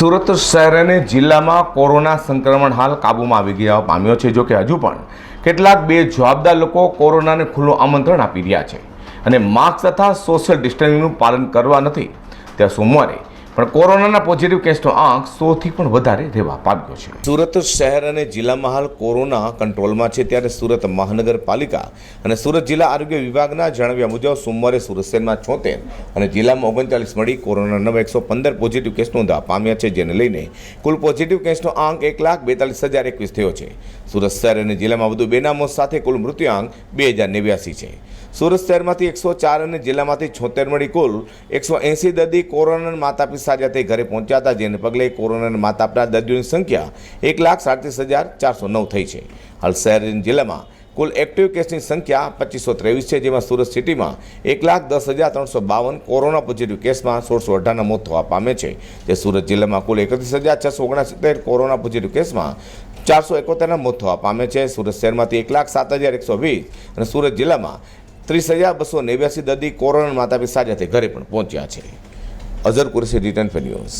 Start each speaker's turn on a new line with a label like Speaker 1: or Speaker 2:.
Speaker 1: સુરત શહેર અને જિલ્લામાં કોરોના સંક્રમણ હાલ કાબૂમાં આવી ગયા પામ્યો છે. જોકે હજુ પણ કેટલાક બે જવાબદાર લોકો કોરોનાને ખુલ્લું આમંત્રણ આપી રહ્યા છે અને માસ્ક તથા સોશિયલ ડિસ્ટન્સિંગનું પાલન કરવા નથી. ત્યાં સોમવારે પણ કોરોનાના પોઝિટિવ કેસનો આંક સોથી પણ વધારે રહેવા પામ્યો છે. સુરત શહેર અને જિલ્લામાં હાલ કોરોના કંટ્રોલમાં છે ત્યારે સુરત મહાનગરપાલિકા અને સુરત જિલ્લા આરોગ્ય વિભાગના જણાવ્યા મુજબ સોમવારે સુરત શહેરમાં છોતેર અને જિલ્લામાં ઓગણચાલીસ મળી કોરોના નવ એકસો પંદર પોઝિટિવ કેસ નોંધવા પામ્યા છે, જેને લઈને કુલ પોઝિટિવ કેસનો આંક એક લાખ બેતાલીસ હજાર એકવીસ થયો છે. સુરત શહેર અને જિલ્લામાં વધુ બેના મોત સાથે કુલ મૃત્યુઆંક બે હજાર નેવ્યાસી છે. સુરત શહેરમાંથી એકસો ચાર અને જિલ્લામાંથી છોતેર મળી કુલ એકસો એંસી દર્દી કોરોનાના માતા પિતા થઈ ઘરે પહોંચ્યા હતા, જેને પગલે કોરોનાના માત આપનાર દર્દીઓની સંખ્યા એક લાખ સાડત્રીસ હજાર ચારસો નવ થઈ છે. હાલ શહેર જિલ્લામાં કુલ એક્ટિવ કેસની સંખ્યા પચીસો ત્રેવીસ છે, જેમાં સુરત સિટીમાં એક લાખ દસ હજાર ત્રણસો બાવન કોરોના પોઝિટિવ કેસમાં સોળસો અઢારના મોત થવા પામે છે, જે સુરત જિલ્લામાં કુલ એકત્રીસ હજાર છસો ઓગણસિત્તેર કોરોના પોઝિટિવ કેસમાં ચારસો એકોતેરના મોત થવા પામે છે. સુરત શહેરમાંથી એક લાખ સાત હજાર એકસો વીસ અને સુરત જિલ્લામાં ત્રીસ હજાર બસો નેવ્યાસી દર્દી કોરોના માતા પિતા સાથે ઘરે પણ પહોંચ્યા છે. અઝર કુરશી રિટર્ન ફેન્યુઝ